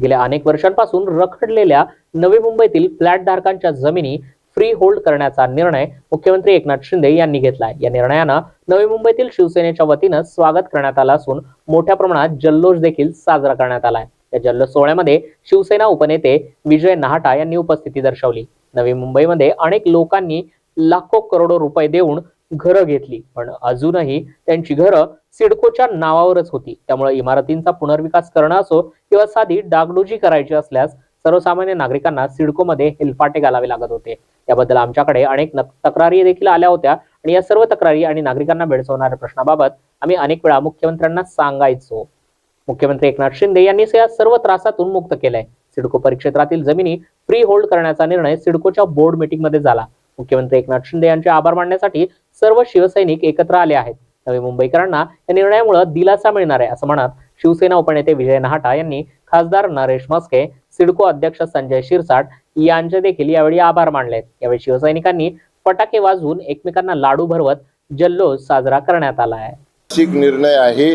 गेल्या अनेक वर्षांपासून रखडलेल्या नवी मुंबईतील फ्लॅटधारकांच्या जमिनी फ्री होल्ड करण्याचा निर्णय मुख्यमंत्री एकनाथ शिंदे यांनी घेतला या निर्णयानं नवी मुंबईतील शिवसेनेच्या वतीनं स्वागत करण्यात आलं असून मोठ्या प्रमाणात जल्लोष देखील साजरा करण्यात आला आहे या जल्लोष सोहळ्यामध्ये शिवसेना उपनेते विजय नाहटा यांनी उपस्थिती दर्शवली. नवी मुंबईमध्ये अनेक लोकांनी लाखो करोडो रुपये देऊन घरं घेतली पण अजूनही त्यांची घरं सिडकोच्या नावावरच होती. त्यामुळे इमारतींचा पुनर्विकास करणं असो किंवा साधी डागडुजी करायची असल्यास सर्वसामान्य नागरिकांना सिडकोमध्ये हेलपाटे घालावे लागत होते. याबद्दल आमच्याकडे अनेक तक्रारी देखील आल्या होत्या आणि या सर्व तक्रारी आणि नागरिकांना भेडसवणाऱ्या प्रश्नाबाबत आम्ही अनेक वेळा मुख्यमंत्र्यांना सांगायचो. मुख्यमंत्री एकनाथ शिंदे यांनी या सर्व त्रासातून मुक्त केलंय. सिडको परिक्षेत्रातील जमिनी फ्री होल्ड करण्याचा निर्णय सिडकोच्या बोर्ड मीटिंगमध्ये झाला. मुख्यमंत्री एकनाथ शिंदे यांचे आभार मानण्यासाठी सर्व शिवसैनिक एकत्र आले आहेत. नवी मुंबईकरांना या निर्णयामुळे दिलासा मिळणार आहे असं म्हणत शिवसेना उपनेते विजय नाहटा यांनी खासदार नरेश मस्के सिडको अध्यक्ष संजय शिरसाट यांचे देखील यावेळी आभार मानले. यावेळी शिवसैनिकांनी फटाके वाजवून एकमेकांना लाडू भरवत जल्लोष साजरा करण्यात आला आहे. निर्णय आहे.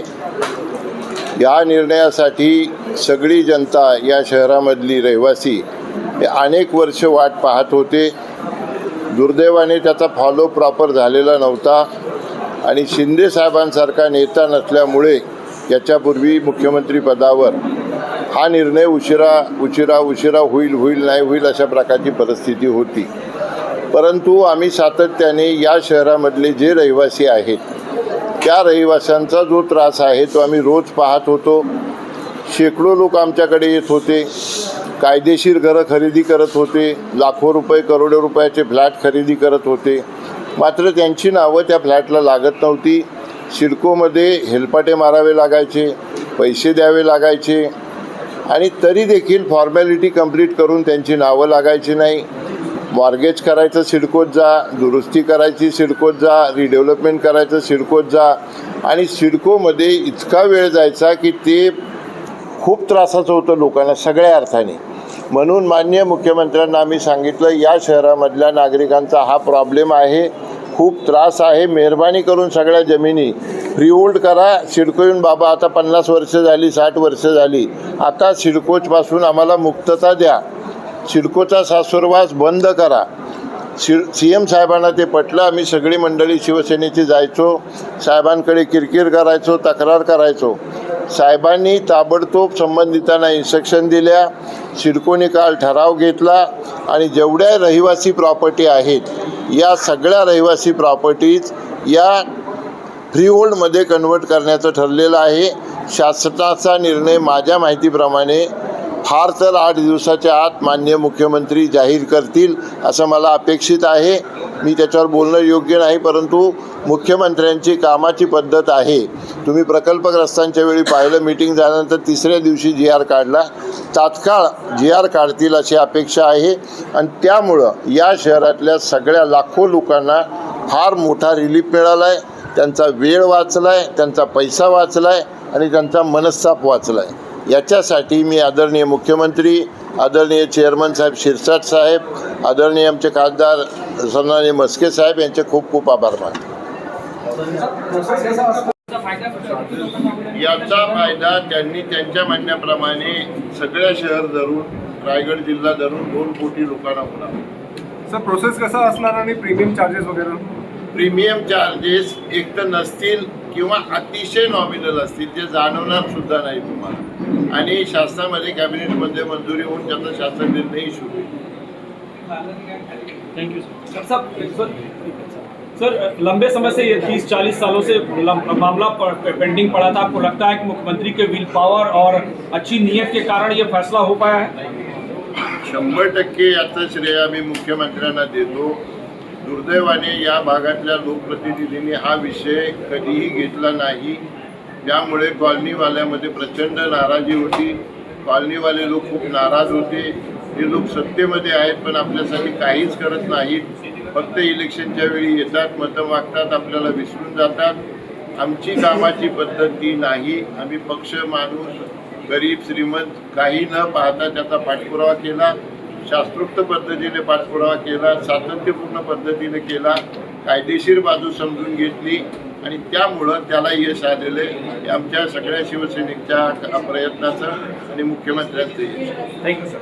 या निर्णयासाठी सगळी जनता या शहरामधली रहिवासी हे अनेक वर्ष वाट पाहत होते. दुर्दैवाने त्याचा फॉलो प्रॉपर झालेला नव्हता आणि शिंदे साहेबांसारखा नेता नसल्यामुळे याच्यापूर्वी मुख्यमंत्री पदावर हा निर्णय उशिरा उशिरा उशिरा होईल होईल नाही होईल अशा प्रकारची परिस्थिती होती. परंतु आम्ही सातत्याने या शहरामधले जे रहिवासी आहेत त्या रहिवाशांचा जो त्रास आहे तो आम्ही रोज पाहत होतो. शेकडो लोक आमच्याकडे येत होते कायदेशीर घरं खरेदी करत होते लाखो रुपये करोडो रुपयाचे फ्लॅट खरेदी करत होते. मात्र त्यांची नावं त्या फ्लॅटला लागत नव्हती. सिडकोमध्ये हेलपाटे मारावे लागायचे पैसे द्यावे लागायचे आणि तरी देखील फॉर्मॅलिटी कंप्लीट करून त्यांची नावं लागायची नाही. मॉर्गेज करायचं सिडकोत जा दुरुस्ती करायची सिडकोत जा रिडेव्हलपमेंट करायचं सिडकोत जा आणि सिडकोमध्ये इतका वेळ जायचा की ते खूप त्रासाचं होतं लोकांना सगळ्या अर्थाने. म्हणून मान्य मुख्यमंत्र्यांना आम्ही सांगितलं या शहरामधल्या नागरिकांचा हा प्रॉब्लेम आहे. खूप त्रास आहे. मेहरबानी करून सगळ्या जमिनी फ्रीहोल्ड करा. सिडको येऊन बाबा आता पन्नास वर्ष झाली साठ वर्ष झाली. आता सिडकोचपासून आम्हाला मुक्तता द्या. सिडकोचा सासुरवास बंद करा. सी सी एम साहेबांना ते पटलं. आम्ही सगळी मंडळी शिवसेनेची जायचो. साहेबांकडे किरकिर करायचो तक्रार करायचो. साहेबांनी ताबडतोब संबंधितांना इन्स्ट्रक्शन दिल्या. सिडकोने काल ठराव घेतला आणि जेवढ्या रहिवासी प्रॉपर्टी आहेत या सगळ्या रहिवासी प्रॉपर्टीज या फ्रीहोल्डमध्ये कन्वर्ट करण्याचं ठरलेलं आहे. शासनाचा निर्णय माझ्या माहितीप्रमाणे फार तर आठ दिवसाच्या आत मान्य मुख्यमंत्री जाहीर करतील असं मला अपेक्षित आहे. मी त्याच्यावर बोलणं योग्य नाही परंतु मुख्यमंत्र्यांची कामाची पद्धत आहे. तुम्ही प्रकल्पग्रस्तांच्या वेळी पाहिलं मिटिंग झाल्यानंतर तिसऱ्या दिवशी जी आर काढला. तात्काळ जी आर काढतील अशी अपेक्षा आहे. आणि त्यामुळं या शहरातल्या सगळ्या लाखो लोकांना फार मोठा रिलीफ मिळाला आहे त्यांचा वेळ वाचला आहे त्यांचा पैसा वाचला आहे आणि त्यांचा मनस्ताप वाचला आहे याच्यासाठी मी आदरणीय मुख्यमंत्री आदरणीय चेअरमन साहेब शिरसाट साहेब आदरणीय आमचे खासदार सन्माननीय मस्के साहेब यांचे खूप खूप आभार मानतो. याचा फायदा त्यांनी त्यांच्या म्हणण्याप्रमाणे सगळ्या शहर धरून रायगड जिल्हा धरून दोन कोटी लोकांना होणार. सर प्रोसेस कसा असणार आणि प्रीमियम चार्जेस वगैरे? प्रीमियम चार्जेस एक तर नसतील किंवा अतिशय नॉमिनल असतील जे जाणवणार सुद्धा नाही तुम्हाला. आणि शासनामध्ये कॅबिनेटमध्ये मंजुरी होऊन त्याचा शासन निर्णय इशू होईल. सर सर सर लंबे समय से ये तीस चालीस सालों से मामला पेंडिंग पड़ा था। आपको लगता है कि मुख्यमंत्री के विल पावर और अच्छी नीयत के कारण ये फैसला हो पाया है? शंभर टक्के याचं श्रेय आम्ही मुख्यमंत्र्यांना देतो. दुर्दैवाने या भागातल्या लोकप्रतिनिधींनी हा विषय कधीही घेतला नाही. त्यामुळे कॉलनीवाल्यामध्ये प्रचंड नाराजी होती. कॉलनीवाले लोक खूप नाराज होते. हे लोक सत्तेमध्ये आहेत पण आपल्यासाठी काहीच करत नाहीत. फक्त इलेक्शनच्या वेळी येतात मतं मागतात आपल्याला विसरून जातात. आमची कामाची पद्धत ती नाही. आम्ही पक्ष माणूस गरीब श्रीमंत काही न पाहता त्याचा पाठपुरावा केला. शास्त्रोक्त पद्धतीने पाठपुरावा केला सातत्यपूर्ण पद्धतीने केला कायदेशीर बाजू समजून घेतली आणि त्यामुळं त्याला यश आलेलं आहे. आमच्या सगळ्या शिवसैनिकच्या प्रयत्नाचं आणि मुख्यमंत्र्यांचं यश. Thank you sir